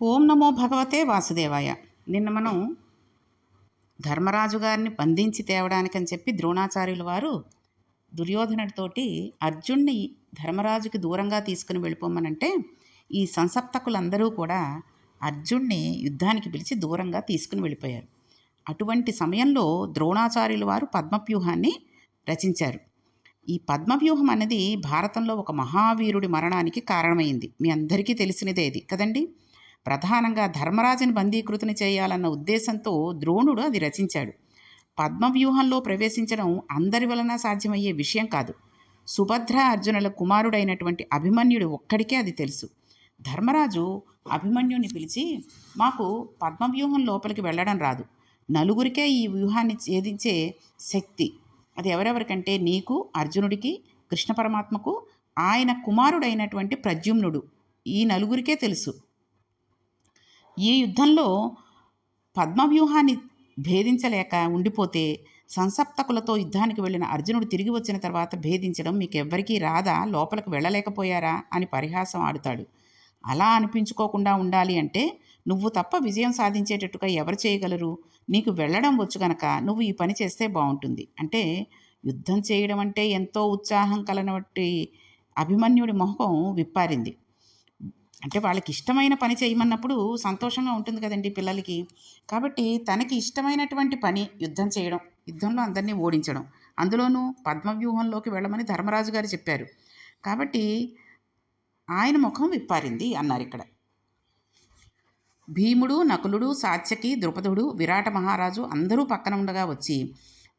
ఓం నమో భగవతే వాసుదేవాయ. నిన్న మనం ధర్మరాజు గారిని బంధించి తేవడానికని చెప్పి ద్రోణాచార్యుల వారు దుర్యోధనుడితోటి అర్జున్ని ధర్మరాజుకి దూరంగా తీసుకుని వెళ్ళిపోమనంటే ఈ సంసప్తకులందరూ కూడా అర్జున్ని యుద్ధానికి పిలిచి దూరంగా తీసుకుని వెళ్ళిపోయారు. అటువంటి సమయంలో ద్రోణాచార్యుల వారు పద్మవ్యూహాన్ని రచించారు. ఈ పద్మవ్యూహం అనేది భారతంలో ఒక మహావీరుడి మరణానికి కారణమైంది. మీ అందరికీ తెలిసినదే ఇది. కదండి? ప్రధానంగా ధర్మరాజుని బందీకృతిని చేయాలన్న ఉద్దేశంతో ద్రోణుడు అది రచించాడు. పద్మవ్యూహంలో ప్రవేశించడం అందరి వలన సాధ్యమయ్యే విషయం కాదు. సుభద్ర అర్జునుల కుమారుడైనటువంటి అభిమన్యుడు ఒక్కడికే అది తెలుసు. ధర్మరాజు అభిమన్యుని పిలిచి మాకు పద్మవ్యూహం లోపలికి వెళ్ళడం రాదు. నలుగురికే ఈ వ్యూహాన్ని ఛేదించే శక్తి. అది ఎవరెవరికంటే నీకు అర్జునుడికి కృష్ణ పరమాత్మకు ఆయన కుమారుడైనటువంటి ప్రద్యుమ్నుడు. ఈ నలుగురికే తెలుసు. ఈ యుద్ధంలో పద్మవ్యూహాన్ని భేదించలేక ఉండిపోతే సంసప్తకులతో యుద్ధానికి వెళ్ళిన అర్జునుడు తిరిగి వచ్చిన తర్వాత భేదించడం మీకు ఎవ్వరికీ రాదా? లోపలికి వెళ్ళలేకపోయారా? అని పరిహాసం ఆడుతాడు. అలా అనిపించుకోకుండా ఉండాలి అంటే నువ్వు తప్ప విజయం సాధించేటట్టుగా ఎవరు చేయగలరు? నీకు వెళ్ళడం వచ్చు గనక నువ్వు ఈ పని చేస్తే బాగుంటుంది అంటే యుద్ధం చేయడం అంటే ఎంతో ఉత్సాహం కలనట్టి అభిమన్యుడి మొహం విప్పారింది. అంటే వాళ్ళకి ఇష్టమైన పని చేయమన్నప్పుడు సంతోషంగా ఉంటుంది కదండి పిల్లలకి. కాబట్టి తనకి ఇష్టమైనటువంటి పని యుద్ధం చేయడం యుద్ధంలో అందరినీ ఓడించడం. అందులోనూ పద్మవ్యూహంలోకి వెళ్ళమని ధర్మరాజు గారు చెప్పారు. కాబట్టి ఆయన ముఖం విప్పారింది అన్నారు ఇక్కడ. భీముడు నకులుడు సాత్యకి ద్రుపదుడు విరాట మహారాజు అందరూ పక్కన ఉండగా వచ్చి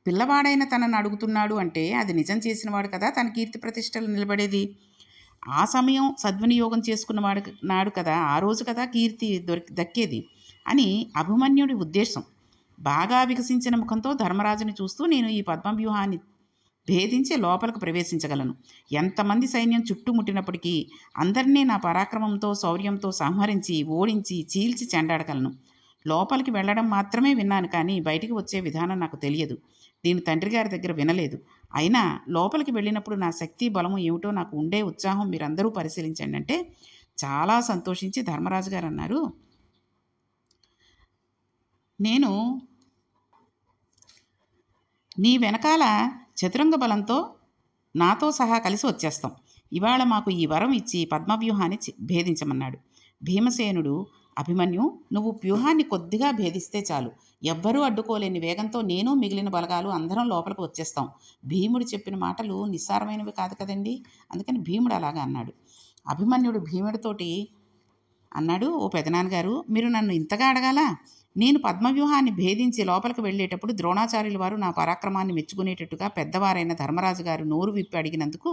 పిల్లవాడైన తనను అడుగుతున్నాడు అంటే అది నిజం చేసినవాడు కదా తన కీర్తి ప్రతిష్టలు నిలబడేది? ఆ సమయం సద్వినియోగం చేసుకున్నవాడు నాడు కదా ఆ రోజు కదా కీర్తి దొరికి దక్కేది అని అభిమన్యుడి ఉద్దేశం. బాగా వికసించిన ముఖంతో ధర్మరాజుని చూస్తూ నేను ఈ పద్మవ్యూహాన్ని భేదించి లోపలికి ప్రవేశించగలను. ఎంతమంది సైన్యం చుట్టుముట్టినప్పటికీ అందరినీ నా పరాక్రమంతో శౌర్యంతో సంహరించి ఓడించి చీల్చి చెండాడగలను. లోపలికి వెళ్ళడం మాత్రమే విన్నాను కానీ బయటికి వచ్చే విధానం నాకు తెలియదు. దీని తండ్రి గారి దగ్గర వినలేదు. అయినా లోపలికి వెళ్ళినప్పుడు నా శక్తి బలము ఏమిటో నాకు ఉండే ఉత్సాహం మీరందరూ పరిశీలించండి అంటే చాలా సంతోషించి ధర్మరాజు గారు అన్నారు. నేను నీ వెనకాల చతురంగ బలంతో నాతో సహా కలిసి వచ్చేస్తాం. ఇవాళ మాకు ఈ వరం ఇచ్చి పద్మవ్యూహాన్ని భేదించమన్నాడు. భీమసేనుడు అభిమన్యు నువ్వు వ్యూహాన్ని కొద్దిగా భేదిస్తే చాలు. ఎవ్వరూ అడ్డుకోలేని వేగంతో నేను మిగిలిన బలగాలు అందరం లోపలికి వచ్చేస్తాం. భీముడు చెప్పిన మాటలు నిస్సారమైనవి కాదు కదండి? అందుకని భీముడు అలాగా అన్నాడు. అభిమన్యుడు భీముడితోటి అన్నాడు ఓ పెదనాన్నగారు మీరు నన్ను ఇంతగా అడగాల? నేను పద్మవ్యూహాన్ని భేదించి లోపలికి వెళ్ళేటప్పుడు ద్రోణాచార్యుల వారు నా పరాక్రమాన్ని మెచ్చుకునేటట్టుగా పెద్దవారైన ధర్మరాజు గారు నోరు విప్పి అడిగినందుకు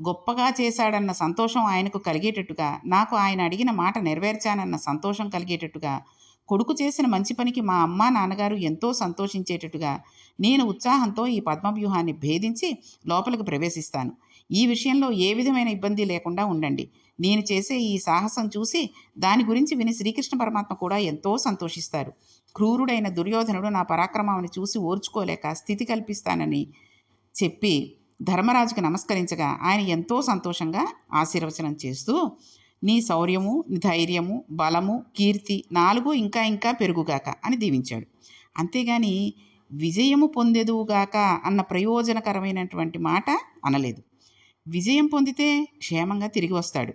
గొప్పగా చేశాడన్న సంతోషం ఆయనకు కలిగేటట్టుగా నాకు ఆయన అడిగిన మాట నెరవేర్చానన్న సంతోషం కలిగేటట్టుగా కొడుకు చేసిన మంచి పనికి మా అమ్మ నాన్నగారు ఎంతో సంతోషించేటట్టుగా నేను ఉత్సాహంతో ఈ పద్మవ్యూహాన్ని భేదించి లోపలికి ప్రవేశిస్తాను. ఈ విషయంలో ఏ విధమైన ఇబ్బంది లేకుండా ఉండండి. నేను చేసే ఈ సాహసం చూసి దాని గురించి విని శ్రీకృష్ణ పరమాత్మ కూడా ఎంతో సంతోషిస్తారు. క్రూరుడైన దుర్యోధనుడు నా పరాక్రమాన్ని చూసి ఓర్చుకోలేక స్థితి కల్పిస్తానని చెప్పి ధర్మరాజుకి నమస్కరించగా ఆయన ఎంతో సంతోషంగా ఆశీర్వచనం చేస్తూ నీ శౌర్యము ధైర్యము బలము కీర్తి నాలుగు ఇంకా ఇంకా పెరుగుగాక అని దీవించాడు. అంతేగాని విజయము పొందెదువుగాక అన్న ప్రయోజనకరమైనటువంటి మాట అనలేదు. విజయం పొందితే క్షేమంగా తిరిగి వస్తాడు.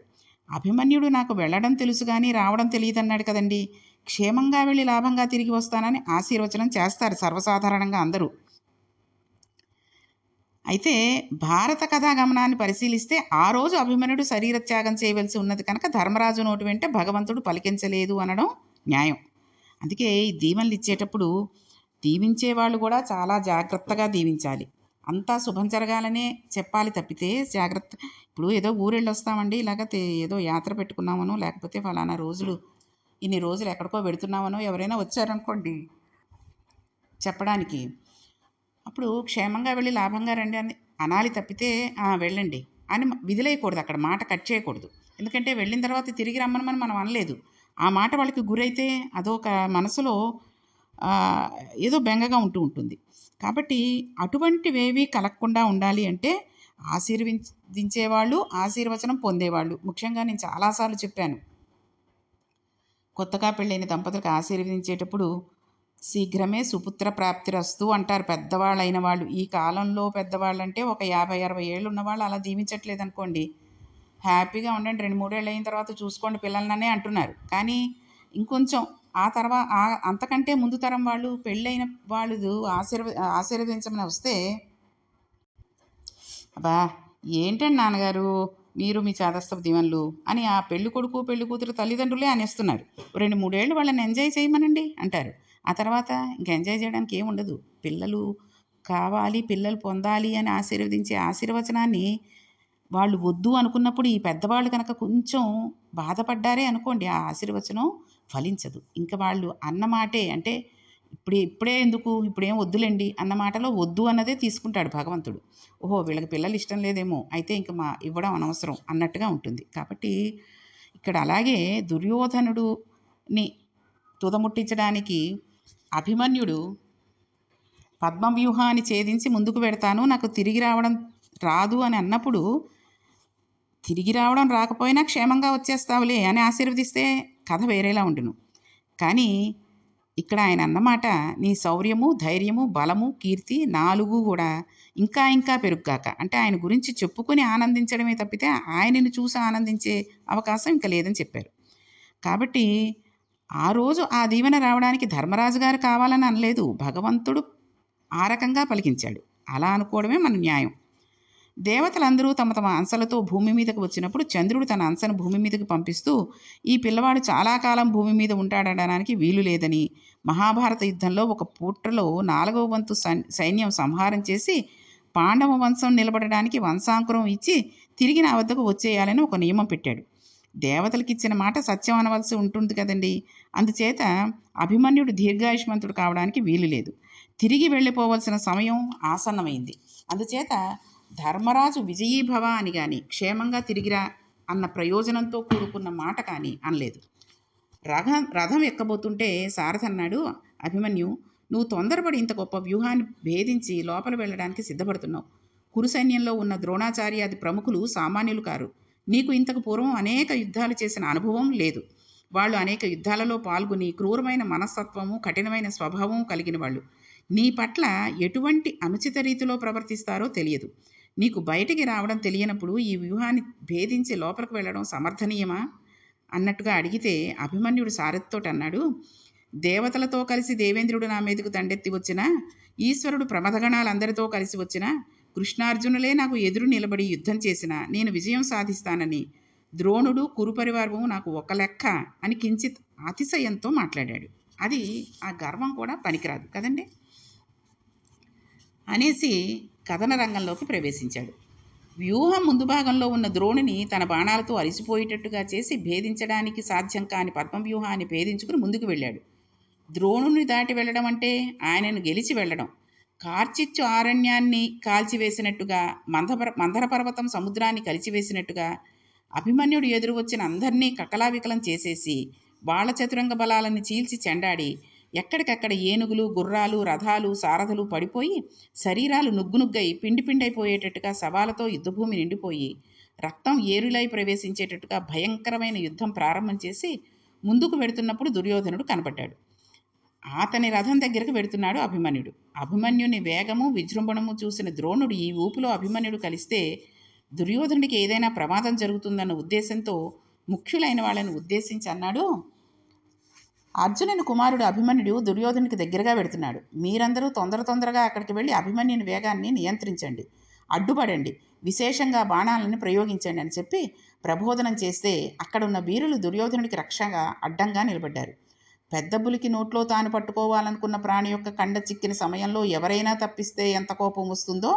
అభిమన్యుడు నాకు వెళ్ళడం తెలుసు కానీ రావడం తెలియదన్నాడు కదండి. క్షేమంగా వెళ్ళి లాభంగా తిరిగి వస్తానని ఆశీర్వచనం చేస్తారు సర్వసాధారణంగా అందరూ. అయితే భారత కథాగమనాన్ని పరిశీలిస్తే ఆ రోజు అభిమన్యుడు శరీర త్యాగం చేయవలసి ఉన్నది కనుక ధర్మరాజు నోటి వెంట భగవంతుడు పలికించలేదు అనడం న్యాయం. అందుకే ఈ దీవెనలు ఇచ్చేటప్పుడు దీవించే వాళ్ళు కూడా చాలా జాగ్రత్తగా దీవించాలి. అంతా శుభం జరగాలనే చెప్పాలి తప్పితే జాగ్రత్త ఇప్పుడు ఏదో ఊరెళ్ళి వస్తామండి ఇలాగ ఏదో యాత్ర పెట్టుకున్నామనో లేకపోతే ఫలానా రోజులు ఇన్ని రోజులు ఎక్కడికో పెడుతున్నామనో ఎవరైనా వచ్చారనుకోండి చెప్పడానికి అప్పుడు క్షేమంగా వెళ్ళి లాభంగా రండి అని అనాలి తప్పితే వెళ్ళండి అని విధులేయకూడదు అక్కడ మాట కట్ చేయకూడదు. ఎందుకంటే వెళ్ళిన తర్వాత తిరిగి రమ్మని మనం అనలేదు. ఆ మాట వాళ్ళకి గురైతే అదొక మనసులో ఏదో బెంగగా ఉంటూ ఉంటుంది. కాబట్టి అటువంటివేవి కలగకుండా ఉండాలి అంటే ఆశీర్వదించేవాళ్ళు ఆశీర్వచనం పొందేవాళ్ళు. ముఖ్యంగా నేను చాలాసార్లు చెప్పాను. కొత్తగా పెళ్ళైన దంపతులకు ఆశీర్వదించేటప్పుడు శీఘ్రమే సుపుత్ర ప్రాప్తిరస్తు అంటారు పెద్దవాళ్ళైన వాళ్ళు. ఈ కాలంలో పెద్దవాళ్ళు అంటే ఒక యాభై అరవై ఏళ్ళు ఉన్నవాళ్ళు అలా దీవించట్లేదు అనుకోండి హ్యాపీగా ఉండండి రెండు మూడేళ్ళు అయిన తర్వాత చూసుకోండి పిల్లలనే అంటున్నారు. కానీ ఇంకొంచెం ఆ తర్వాత అంతకంటే ముందు తరం వాళ్ళు పెళ్ళైన వాళ్ళు ఆశీర్వ ఆశీర్వదించమని వస్తే అబ్బా ఏంటండి నాన్నగారు మీరు మీ చేదస్తపు దీవెనలు అని ఆ పెళ్ళి కొడుకు పెళ్ళి కూతురు తల్లిదండ్రులే అనేస్తున్నారు. రెండు మూడేళ్ళు వాళ్ళని ఎంజాయ్ చేయమనండి అంటారు. ఆ తర్వాత ఇంక ఎంజాయ్ చేయడానికి ఏమి ఉండదు. పిల్లలు కావాలి పిల్లలు పొందాలి అని ఆశీర్వదించే ఆశీర్వచనాన్ని వాళ్ళు వద్దు అనుకున్నప్పుడు ఈ పెద్దవాళ్ళు కనుక కొంచెం బాధపడ్డారే అనుకోండి ఆ ఆశీర్వచనం ఫలించదు. ఇంకా వాళ్ళు అన్నమాటే అంటే ఇప్పుడు ఇప్పుడే ఎందుకు ఇప్పుడేం వద్దులేండి అన్న మాటలో వద్దు అన్నదే తీసుకుంటాడు భగవంతుడు. ఓహో వీళ్ళకి పిల్లలు ఇష్టం లేదేమో అయితే ఇంక మా ఇవ్వడం అనవసరం అన్నట్టుగా ఉంటుంది. కాబట్టి ఇక్కడ అలాగే దుర్యోధనుడుని తుదముట్టించడానికి అభిమన్యుడు పద్మవ్యూహాన్ని ఛేదించి ముందుకు పెడతాను నాకు తిరిగి రావడం రాదు అని అన్నప్పుడు తిరిగి రావడం రాకపోయినా క్షేమంగా వచ్చేస్తావులే అని ఆశీర్వదిస్తే కథ వేరేలా ఉండును. కానీ ఇక్కడ ఆయన అన్నమాట నీ శౌర్యము ధైర్యము బలము కీర్తి నాలుగు కూడా ఇంకా ఇంకా పెరుగ్గాక. అంటే ఆయన గురించి చెప్పుకొని ఆనందించడమే తప్పితే ఆయనను చూసి ఆనందించే అవకాశం ఇంకా లేదని చెప్పారు. కాబట్టి ఆ రోజు ఆ దీవెన రావడానికి ధర్మరాజు గారు కావాలని అనలేదు. భగవంతుడు ఆ రకంగా పలికించాడు. అలా అనుకోవడమే మన న్యాయం. దేవతలందరూ తమ తమ అంశలతో భూమి మీదకు వచ్చినప్పుడు చంద్రుడు తన అంశను భూమి మీదకి పంపిస్తూ ఈ పిల్లవాడు చాలా కాలం భూమి మీద ఉంటాడనడానికి వీలు లేదని మహాభారత యుద్ధంలో ఒక పూట్రలో నాలుగవ వంతు సైన్యం సంహారం చేసి పాండవ వంశం నిలబడడానికి వంశాంకురం ఇచ్చి తిరిగి నా వద్దకు వచ్చేయాలని ఒక నియమం పెట్టాడు. దేవతలకు ఇచ్చిన మాట సత్యం అనవలసి ఉంటుంది కదండి. అందుచేత అభిమన్యుడు దీర్ఘాయుష్మంతుడు కావడానికి వీలు లేదు. తిరిగి వెళ్ళిపోవలసిన సమయం ఆసన్నమైంది. అందుచేత ధర్మరాజు విజయీభవ అని కానీ క్షేమంగా తిరిగిరా అన్న ప్రయోజనంతో కూడుకున్న మాట కానీ అనలేదు. రథం రథం ఎక్కబోతుంటే సారథన్నాడు అభిమన్యు నువ్వు తొందరపడి ఇంత గొప్ప వ్యూహాన్ని భేదించి లోపల వెళ్ళడానికి సిద్ధపడుతున్నావు. కురు సైన్యంలో ఉన్న ద్రోణాచార్యాది ప్రముఖులు సామాన్యులు కారు. నీకు ఇంతకు పూర్వం అనేక యుద్ధాలు చేసిన అనుభవం లేదు. వాళ్ళు అనేక యుద్ధాలలో పాల్గొని క్రూరమైన మనస్తత్వము కఠినమైన స్వభావం కలిగిన వాళ్ళు. నీ పట్ల ఎటువంటి అనుచిత రీతిలో ప్రవర్తిస్తారో తెలియదు. నీకు బయటికి రావడం తెలియనప్పుడు ఈ వ్యూహాన్ని భేదించి లోపలికి వెళ్ళడం సమర్థనీయమా? అన్నట్టుగా అడిగితే అభిమన్యుడు సారథితోటి అన్నాడు దేవతలతో కలిసి దేవేంద్రుడు నా మీదకు దండెత్తి వచ్చినా ఈశ్వరుడు ప్రమదగణాలందరితో కలిసి వచ్చినా కృష్ణార్జునులే నాకు ఎదురు నిలబడి యుద్ధం చేసిన నేను విజయం సాధిస్తానని. ద్రోణుడు కురుపరివారము నాకు ఒక లెక్క అని కించిత్ అతిశయంతో మాట్లాడాడు. అది ఆ గర్వం కూడా పనికిరాదు కదండి? అనేసి కథన రంగంలోకి ప్రవేశించాడు. వ్యూహం ముందు భాగంలో ఉన్న ద్రోణిని తన బాణాలతో అరిసిపోయేటట్టుగా చేసి భేదించడానికి సాధ్యం కాని పద్మవ్యూహాన్ని భేదించుకుని ముందుకు వెళ్ళాడు. ద్రోణుని దాటి వెళ్ళడం అంటే ఆయనను గెలిచి వెళ్ళడం. కార్చిచ్చు ఆరణ్యాన్ని కాల్చివేసినట్టుగా మందపర మందర పర్వతం సముద్రాన్ని కలిచివేసినట్టుగా అభిమన్యుడు ఎదురు వచ్చిన అందరినీ కకలావికలం చేసేసి బాల చతురంగ బలాలను చీల్చి చెండాడి ఎక్కడికక్కడ ఏనుగులు గుర్రాలు రథాలు సారథులు పడిపోయి శరీరాలు నుగ్గునుగ్గై పిండి పిండైపోయేటట్టుగా సవాలతో యుద్ధభూమి నిండిపోయి రక్తం ఏరులై ప్రవేశించేటట్టుగా భయంకరమైన యుద్ధం ప్రారంభం చేసి ముందుకు వెడుతున్నప్పుడు దుర్యోధనుడు కనబడ్డాడు. అతని రథం దగ్గరకు వెడుతున్నాడు అభిమన్యుడు. అభిమన్యుని వేగము విజృంభణము చూసిన ద్రోణుడు ఈ ఊపులో అభిమన్యుడు కలిస్తే దుర్యోధనుడికి ఏదైనా ప్రమాదం జరుగుతుందన్న ఉద్దేశంతో ముఖ్యులైన వాళ్ళని ఉద్దేశించి అన్నాడు అర్జునుని కుమారుడు అభిమన్యుడు దుర్యోధనుడికి దగ్గరగా పెడుతున్నాడు మీరందరూ తొందర తొందరగా అక్కడికి వెళ్ళి అభిమన్యుని వేగాన్ని నియంత్రించండి. అడ్డుపడండి. విశేషంగా బాణాలను ప్రయోగించండి అని చెప్పి ప్రబోధనం చేస్తే అక్కడున్న వీరులు దుర్యోధనుడికి రక్షగా అడ్డంగా నిలబడ్డారు. పెద్ద బులికి నోట్లో తాను పట్టుకోవాలనుకున్న ప్రాణి యొక్క కండ చిక్కిన సమయంలో ఎవరైనా తప్పిస్తే ఎంత కోపం వస్తుందో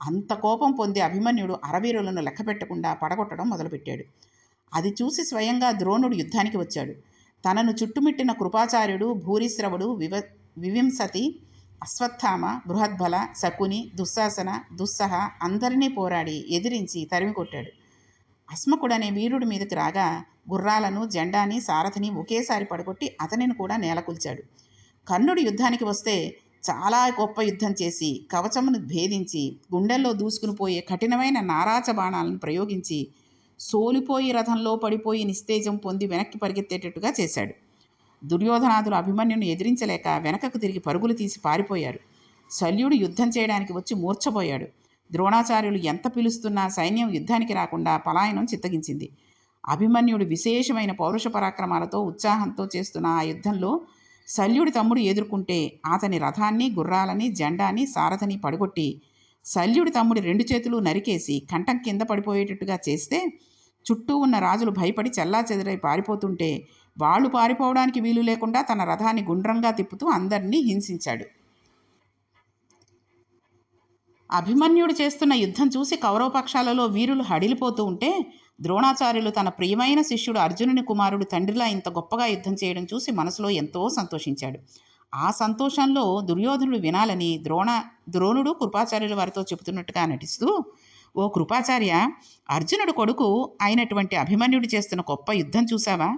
అంత కోపం పొంది అభిమన్యుడు అరవీరులను లెక్కపెట్టకుండా పడగొట్టడం మొదలుపెట్టాడు. అది చూసి స్వయంగా ద్రోణుడు యుద్ధానికి వచ్చాడు. తనను చుట్టుమిట్టిన కృపాచార్యుడు భూరిశ్రవుడు వివ వివింసతి అశ్వత్థామ బృహద్బల శకుని దుశ్శాసన దుస్సహ అందరినీ పోరాడి ఎదిరించి తరిమి కొట్టాడు అస్మకుడనే వీరుడి మీదకి రాగా గుర్రాలను జెండాని సారథిని ఒకేసారి పడగొట్టి అతనిని కూడా నేలకూల్చాడు కర్ణుడు యుద్ధానికి వస్తే చాలా గొప్ప యుద్ధం చేసి కవచమును భేదించి గుండెల్లో దూసుకుని పోయే కఠినమైన నారాచ బాణాలను ప్రయోగించి సోలిపోయి రథంలో పడిపోయి నిస్తేజం పొంది వెనక్కి పరిగెత్తేటట్టుగా చేశాడు. దుర్యోధనాదులు అభిమన్యుని ఎదిరించలేక వెనకకు తిరిగి పరుగులు తీసి పారిపోయారు శల్యుడు యుద్ధం చేయడానికి వచ్చి మూర్ఛపోయాడు. ద్రోణాచార్యులు ఎంత పిలుస్తున్నా సైన్యం యుద్ధానికి రాకుండా పలాయనం చిత్తగించింది. అభిమన్యుడు విశేషమైన పౌరుష పరాక్రమాలతో ఉత్సాహంతో చేస్తున్న ఆ యుద్ధంలో శల్యుడి తమ్ముడు ఎదుర్కొంటే అతని రథాన్ని గుర్రాలని జెండాని సారథని పడగొట్టి శల్యుడి తమ్ముడి రెండు చేతులు నరికేసి కంఠం కింద పడిపోయేటట్టుగా చేస్తే చుట్టూ ఉన్న రాజులు భయపడి చల్లా చెదరై పారిపోతుంటే వాళ్ళు పారిపోవడానికి వీలు లేకుండా తన రథాన్ని గుండ్రంగా తిప్పుతూ అందరినీ హింసించాడు. అభిమన్యుడు చేస్తున్న యుద్ధం చూసి కౌరవ పక్షాలలో వీరులు హడిలిపోతూ ఉంటే ద్రోణాచార్యులు తన ప్రియమైన శిష్యుడు అర్జునుని కుమారుడు తండ్రిలా ఇంత గొప్పగా యుద్ధం చేయడం చూసి మనసులో ఎంతో సంతోషించాడు. ఆ సంతోషంలో దుర్యోధనుడు వినాలని ద్రోణ ద్రోణుడు కృపాచార్యుల వారితో చెబుతున్నట్టుగా నటిస్తూ ఓ కృపాచార్య అర్జునుడు కొడుకు అయినటువంటి అభిమన్యుడు చేస్తున్న గొప్ప యుద్ధం చూసావా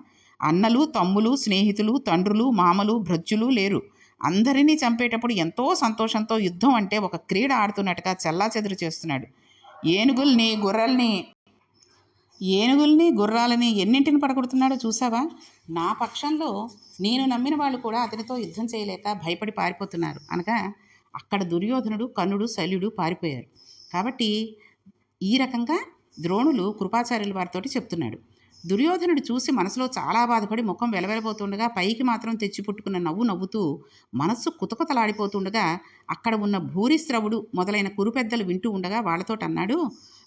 అన్నలు తమ్ములు స్నేహితులు తండ్రులు మామలు భ్రజ్జులు లేరు. అందరినీ చంపేటప్పుడు ఎంతో సంతోషంతో యుద్ధం అంటే ఒక క్రీడ ఆడుతున్నట్టుగా చల్లా చెదురు చేస్తున్నాడు. ఏనుగుల్ని గుర్రల్ని ఏనుగుల్ని గుర్రాలని ఎన్నింటిని పడగొడుతున్నాడో చూసావా నా పక్షంలో నేను నమ్మిన వాళ్ళు కూడా అతనితో యుద్ధం చేయలేక భయపడి పారిపోతున్నారు. అనగా అక్కడ దుర్యోధనుడు కన్నుడు శల్యుడు పారిపోయారు. కాబట్టి ఈ రకంగా ద్రోణులు కృపాచార్యుల వారితోటి చెప్తున్నాడు. దుర్యోధనుడు చూసి మనసులో చాలా బాధపడి ముఖం వెలవెలబోతుండగా పైకి మాత్రం తెచ్చి పుట్టుకున్న నవ్వు నవ్వుతూ మనస్సు కుతకుతలాడిపోతుండగా అక్కడ ఉన్న భూరిశ్రవుడు మొదలైన కురు పెద్దలు వింటూ ఉండగా వాళ్ళతోటి అన్నాడు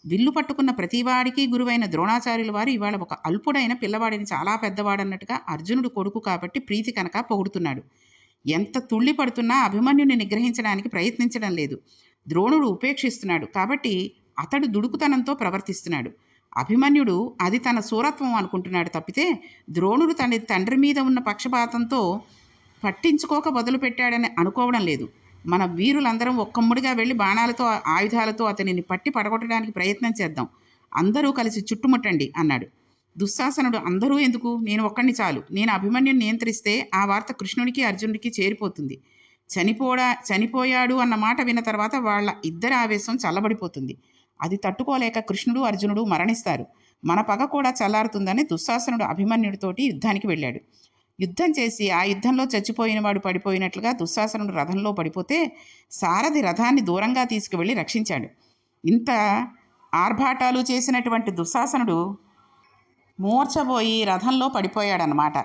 విల్లు పట్టుకున్న ప్రతివాడికి గురువైన ద్రోణాచార్యుల వారు ఇవాళ ఒక అల్పుడైన పిల్లవాడిని చాలా పెద్దవాడన్నట్టుగా అర్జునుడు కొడుకు కాబట్టి ప్రీతి కనుక పొగుడుతున్నాడు. ఎంత తుళ్ళి పడుతున్నా అభిమన్యుని నిగ్రహించడానికి ప్రయత్నించడం లేదు. ద్రోణుడు ఉపేక్షిస్తున్నాడు కాబట్టి అతడు దుడుకుతనంతో ప్రవర్తిస్తున్నాడు. అభిమన్యుడు అది తన సూరత్వం అనుకుంటున్నాడు తప్పితే ద్రోణుడు తన తండ్రి మీద ఉన్న పక్షపాతంతో పట్టించుకోక మొదలుపెట్టాడని అనుకోవడం లేదు. మన వీరులందరం ఒక్కమ్ముడిగా వెళ్ళి బాణాలతో ఆయుధాలతో అతనిని పట్టి పడగొట్టడానికి ప్రయత్నం చేద్దాం. అందరూ కలిసి చుట్టుముట్టండి అన్నాడు. దుశ్శాసనుడు అందరూ ఎందుకు? నేను ఒక్కడిని చాలు. నేను అభిమన్యుని నియంత్రిస్తే ఆ వార్త కృష్ణుడికి అర్జునుడికి చేరిపోతుంది. చనిపోడా చనిపోయాడు అన్న మాట విన్న తర్వాత వాళ్ళ ఇద్దరి ఆవేశం చల్లబడిపోతుంది. అది తట్టుకోలేక కృష్ణుడు అర్జునుడు మరణిస్తారు. మన పగ కూడా చల్లారుతుందని దుశ్శాసనుడు అభిమన్యుడితోటి యుద్ధానికి వెళ్ళాడు. యుద్ధం చేసి ఆ యుద్ధంలో చచ్చిపోయిన వాడు పడిపోయినట్లుగా దుశ్శాసనుడు రథంలో పడిపోతే సారథి రథాన్ని దూరంగా తీసుకువెళ్ళి రక్షించాడు. ఇంత ఆర్భాటాలు చేసినటువంటి దుశ్శాసనుడు మూర్చబోయి రథంలో పడిపోయాడనమాట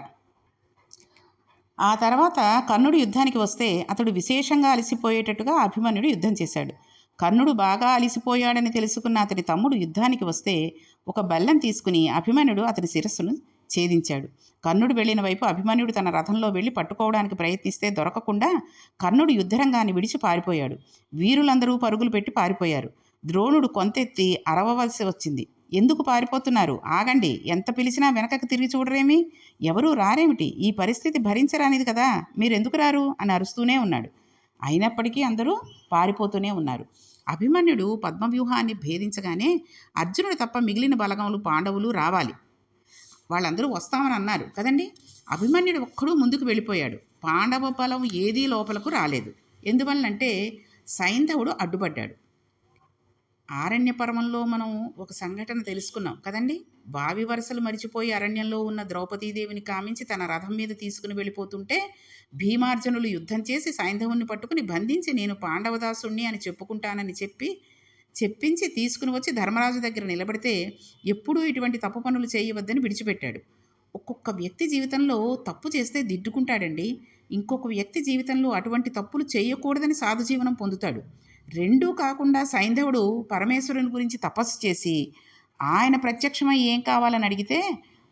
ఆ తర్వాత కర్ణుడు యుద్ధానికి వస్తే అతడు విశేషంగా అలసిపోయేటట్టుగా అభిమన్యుడు యుద్ధం చేశాడు. కర్ణుడు బాగా అలిసిపోయాడని తెలుసుకున్న అతని తమ్ముడు యుద్ధానికి వస్తే ఒక బెల్లం తీసుకుని అభిమన్యుడు అతని శిరస్సును ఛేదించాడు. కర్ణుడు వెళ్ళిన వైపు అభిమన్యుడు తన రథంలో వెళ్ళి పట్టుకోవడానికి ప్రయత్నిస్తే దొరకకుండా కర్ణుడు యుద్ధరంగాన్ని విడిచి పారిపోయాడు. వీరులందరూ పరుగులు పెట్టి పారిపోయారు. ద్రోణుడు కొంతెత్తి అరవవలసి వచ్చింది. ఎందుకు పారిపోతున్నారు? ఆగండి. ఎంత పిలిచినా వెనకకు తిరిగి చూడరేమి? ఎవరూ రారేమిటి? ఈ పరిస్థితి భరించరానిది కదా. మీరెందుకు రారు? అని అరుస్తూనే ఉన్నాడు. అయినప్పటికీ అందరూ పారిపోతూనే ఉన్నారు. అభిమన్యుడు పద్మవ్యూహాన్ని భేదించగానే అర్జునుడు తప్ప మిగిలిన బలగములు పాండవులు రావాలి. వాళ్ళందరూ వస్తామని అన్నారు. కదండి? అభిమన్యుడు ఒక్కడూ ముందుకు వెళ్ళిపోయాడు. పాండవ బలం ఏదీ లోపలకు రాలేదు. ఎందువల్లంటే సైంధవుడు అడ్డుపడ్డాడు. ఆరణ్య పర్వంలో మనం ఒక సంఘటన తెలుసుకున్నాం కదండి? బావి వరుసలు మరిచిపోయి అరణ్యంలో ఉన్న ద్రౌపదీదేవిని కామించి తన రథం మీద తీసుకుని వెళ్ళిపోతుంటే భీమార్జునులు యుద్ధం చేసి సైంధవుని పట్టుకుని బంధించి నేను పాండవదాసుణ్ణి అని చెప్పుకుంటానని చెప్పి చెప్పించి తీసుకుని వచ్చి ధర్మరాజు దగ్గర నిలబడితే ఎప్పుడూ ఇటువంటి తప్పు పనులు చేయవద్దని విడిచిపెట్టాడు. ఒక్కొక్క వ్యక్తి జీవితంలో తప్పు చేస్తే దిద్దుకుంటాడండి. ఇంకొక వ్యక్తి జీవితంలో అటువంటి తప్పులు చేయకూడదని సాధు జీవనం పొందుతాడు. రెండూ కాకుండా సైంధవుడు పరమేశ్వరుని గురించి తపస్సు చేసి ఆయన ప్రత్యక్షమై ఏం కావాలని అడిగితే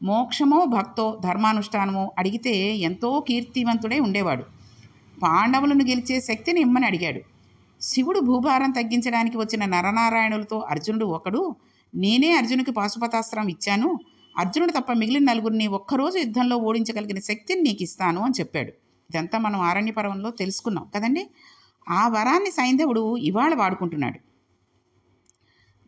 మోక్షమో భక్తో ధర్మానుష్ఠానమో అడిగితే ఎంతో కీర్తివంతుడై ఉండేవాడు. పాండవులను గెలిచే శక్తిని ఇమ్మని అడిగాడు. శివుడు భూభారం తగ్గించడానికి వచ్చిన నరనారాయణులతో అర్జునుడు ఒకడు నేనే అర్జునుకి పాశుపతాస్త్రం ఇచ్చాను అర్జునుడు తప్ప మిగిలిన నలుగురిని ఒక్కరోజు యుద్ధంలో ఓడించగలిగిన శక్తిని నీకు ఇస్తాను అని చెప్పాడు. ఇదంతా మనం ఆరణ్య పర్వంలో తెలుసుకున్నాం కదండి? ఆ వరాన్ని సైంధవుడు ఇవాళ వాడుకుంటున్నాడు.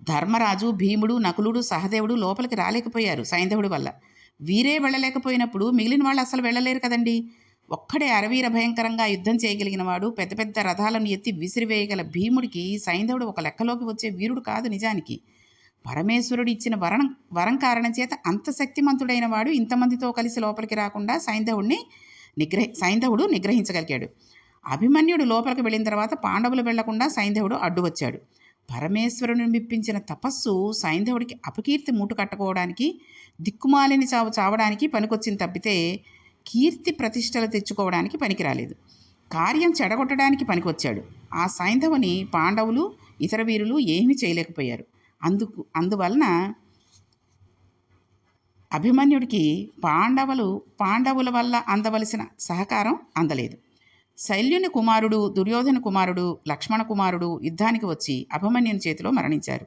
ధర్మరాజు భీముడు నకులుడు సహదేవుడు లోపలికి రాలేకపోయారు సైంధవుడి వల్ల. వీరే వెళ్ళలేకపోయినప్పుడు మిగిలిన వాళ్ళు అసలు వెళ్ళలేరు కదండి. ఒక్కడే అరవీర భయంకరంగా యుద్ధం చేయగలిగిన వాడు పెద్ద పెద్ద రథాలను ఎత్తి విసిరివేయగల భీముడికి సైంధవుడు ఒక లెక్కలోకి వచ్చే వీరుడు కాదు నిజానికి. పరమేశ్వరుడు ఇచ్చిన వరం వరం కారణం చేత అంత శక్తిమంతుడైన వాడు ఇంతమందితో కలిసి లోపలికి రాకుండా సైంధవుడిని నిగ్రహి సైంధవుడు నిగ్రహించగలిగాడు. అభిమన్యుడు లోపలికి వెళ్ళిన తర్వాత పాండవులు వెళ్ళకుండా సైంధవుడు అడ్డు వచ్చాడు. పరమేశ్వరుని మిప్పించిన తపస్సు సైంధవుడికి అపకీర్తి మూటు కట్టుకోవడానికి దిక్కుమాలిని చావు చావడానికి పనికొచ్చింది తప్పితే కీర్తి ప్రతిష్టలు తెచ్చుకోవడానికి పనికిరాలేదు. కార్యం చెడగొట్టడానికి పనికొచ్చాడు. ఆ సైంధవుని పాండవులు ఇతర వీరులు ఏమీ చేయలేకపోయారు. అందుకు అందువలన అభిమన్యుడికి పాండవులు పాండవుల వల్ల అందవలసిన సహకారం అందలేదు. శల్యుని కుమారుడు దుర్యోధన కుమారుడు లక్ష్మణ కుమారుడు యుద్ధానికి వచ్చి అభిమన్యుని చేతిలో మరణించారు.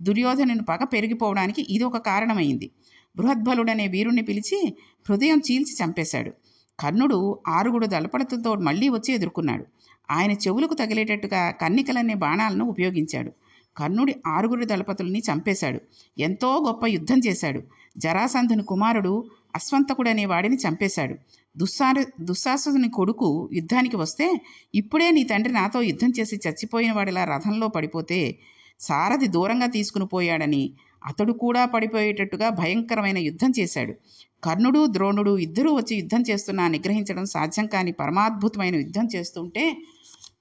దుర్యోధనుని పగ పెరిగిపోవడానికి ఇది ఒక కారణమైంది. బృహద్బలుడనే వీరుణ్ణి పిలిచి హృదయం చీల్చి చంపేశాడు. కర్ణుడు ఆరుగుడు దళపడతతో మళ్ళీ వచ్చి ఎదుర్కొన్నాడు. ఆయన చెవులకు తగిలేటట్టుగా కన్నికలనే బాణాలను ఉపయోగించాడు. కర్ణుడి ఆరుగురు దళపతుల్ని చంపేశాడు. ఎంతో గొప్ప యుద్ధం చేశాడు. జరాసంధుని కుమారుడు అశ్వంతకుడనే వాడిని చంపేశాడు. దుస్సారు దుస్సాసుని కొడుకు యుద్ధానికి వస్తే ఇప్పుడే నీ తండ్రి నాతో యుద్ధం చేసి చచ్చిపోయిన వాడిలా రథంలో పడిపోతే సారథి దూరంగా తీసుకుని పోయాడని అతడు కూడా పడిపోయేటట్టుగా భయంకరమైన యుద్ధం చేశాడు. కర్ణుడు ద్రోణుడు ఇద్దరూ వచ్చి యుద్ధం చేస్తున్నా నిగ్రహించడం సాధ్యం కాని పరమాద్భుతమైన యుద్ధం చేస్తుంటే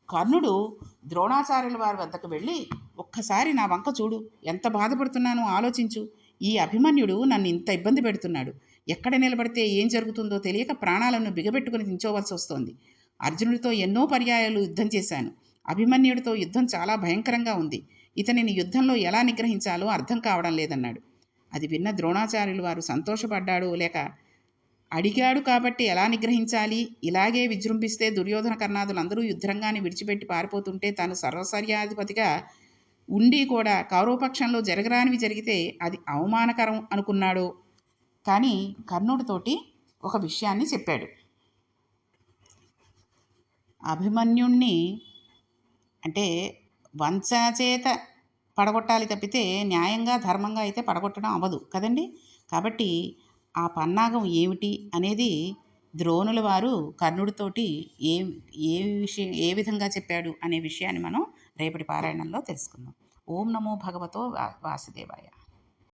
కర్ణుడు ద్రోణాచార్యుల వారి వద్దకు వెళ్ళి ఒక్కసారి నా వంక చూడు ఎంత బాధపడుతున్నానో ఆలోచించు. ఈ అభిమన్యుడు నన్ను ఇంత ఇబ్బంది పెడుతున్నాడు. ఎక్కడ నిలబడితే ఏం జరుగుతుందో తెలియక ప్రాణాలను బిగబెట్టుకుని దించోవలసి వస్తోంది. అర్జునుడితో ఎన్నో పర్యాయాలు యుద్ధం చేశాను. అభిమన్యుడితో యుద్ధం చాలా భయంకరంగా ఉంది. ఇతనిని యుద్ధంలో ఎలా నిగ్రహించాలో అర్థం కావడం లేదన్నాడు. అది విన్న ద్రోణాచార్యులు వారు సంతోషపడ్డాడు లేక అడిగాడు కాబట్టి ఎలా నిగ్రహించాలి? ఇలాగే విజృంభిస్తే దుర్యోధన కర్ణాదులు అందరూ యుద్ధరంగాన్ని విడిచిపెట్టి పారిపోతుంటే తాను సర్వసర్యాధిపతిగా ఉండి కూడా కౌరవపక్షంలో జరగరానివి జరిగితే అది అవమానకరం అనుకున్నాడు కానీ కర్ణుడితోటి ఒక విషయాన్ని చెప్పాడు. అభిమన్యుణ్ణి అంటే వంచన చేత పడగొట్టాలి తప్పితే న్యాయంగా ధర్మంగా అయితే పడగొట్టడం అవ్వదు కదండి? కాబట్టి ఆ పన్నాగం ఏమిటి అనేది ద్రోణుల వారు కర్ణుడితోటి ఏ ఏ విషయం ఏ విధంగా చెప్పాడు అనే విషయాన్ని మనం రేపటి పారాయణంలో తెలుసుకుందాం. ఓం నమో భగవతో వా- వాసుదేవాయ.